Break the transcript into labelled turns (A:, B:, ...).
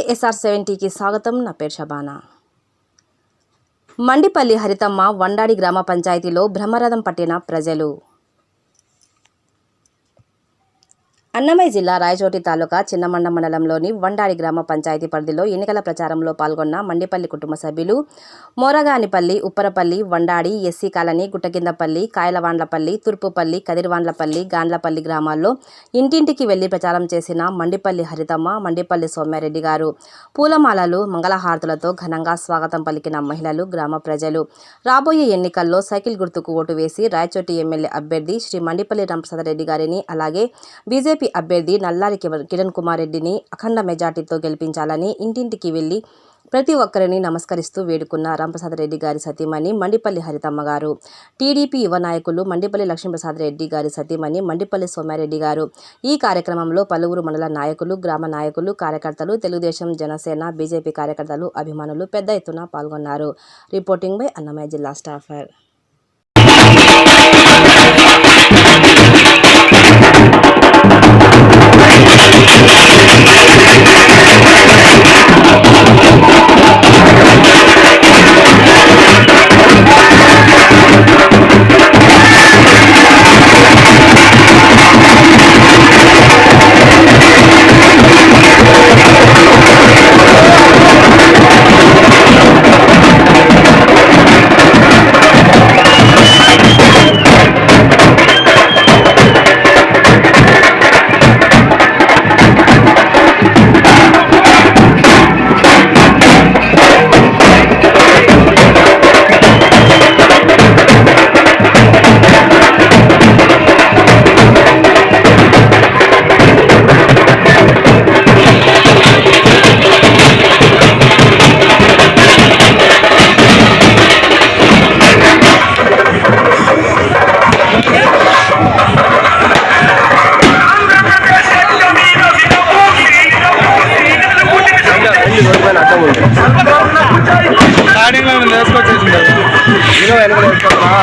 A: ASR SR సెవెంటీకి స్వాగతం. నా పేరు షబానా. మండిపల్లి హరితమ్మ వండాడి గ్రామ పంచాయతీలో బ్రహ్మరథం పట్టిన ప్రజలు. అన్నమయ్య జిల్లా రాయచోటి తాలూకా చిన్నమండ మండలంలోని వండాడి గ్రామ పంచాయతీ పరిధిలో ఎన్నికల ప్రచారంలో పాల్గొన్న మండిపల్లి కుటుంబ సభ్యులు మోరగానిపల్లి ఉప్పరపల్లి వండాడి ఎస్సీ కాలనీ గుట్టకిందపల్లి కాయలవాండ్లపల్లి తూర్పుపల్లి కదిరివాండ్లపల్లి గాండ్లపల్లి గ్రామాల్లో ఇంటింటికి వెళ్ళి ప్రచారం చేసిన మండిపల్లి హరితమ్మ మండిపల్లి సౌమ్యారెడ్డి గారు. పూలమాలలు మంగళహారతులతో ఘనంగా స్వాగతం పలికిన మహిళలు గ్రామ ప్రజలు. రాబోయే ఎన్నికల్లో సైకిల్ గుర్తుకు ఓటు వేసి రాయచోటి ఎమ్మెల్యే అభ్యర్థి శ్రీ మండిపల్లి రామప్రసాద్ రెడ్డి గారిని అలాగే బీజేపీ అభ్యర్థి నల్లారి కిరణ్ కుమార్ రెడ్డిని అఖండ మెజార్టీతో గెలిపించాలని ఇంటింటికి వెళ్ళి ప్రతి ఒక్కరిని నమస్కరిస్తూ వేడుకున్న రామప్రసాద్ రెడ్డి గారి సతీమణి మండిపల్లి హరితమ్మ గారు. టీడీపీ యువ నాయకులు మండిపల్లి లక్ష్మీప్రసాద్ రెడ్డి గారి సతీమణి మండిపల్లి సోమారెడ్డి గారు. ఈ కార్యక్రమంలో పలువురు మండల నాయకులు గ్రామ నాయకులు కార్యకర్తలు తెలుగుదేశం జనసేన బీజేపీ కార్యకర్తలు అభిమానులు పెద్ద ఎత్తున పాల్గొన్నారు. రిపోర్టింగ్ బై అన్నమయ్య జిల్లా స్టాఫర్.
B: ఉంది రోడ్డు పైన అడ్డం ఉంది. స్టార్టింగ్లో నేర్చుకొచ్చేసింది ఇరవై ఎనభై నేర్చుకోవా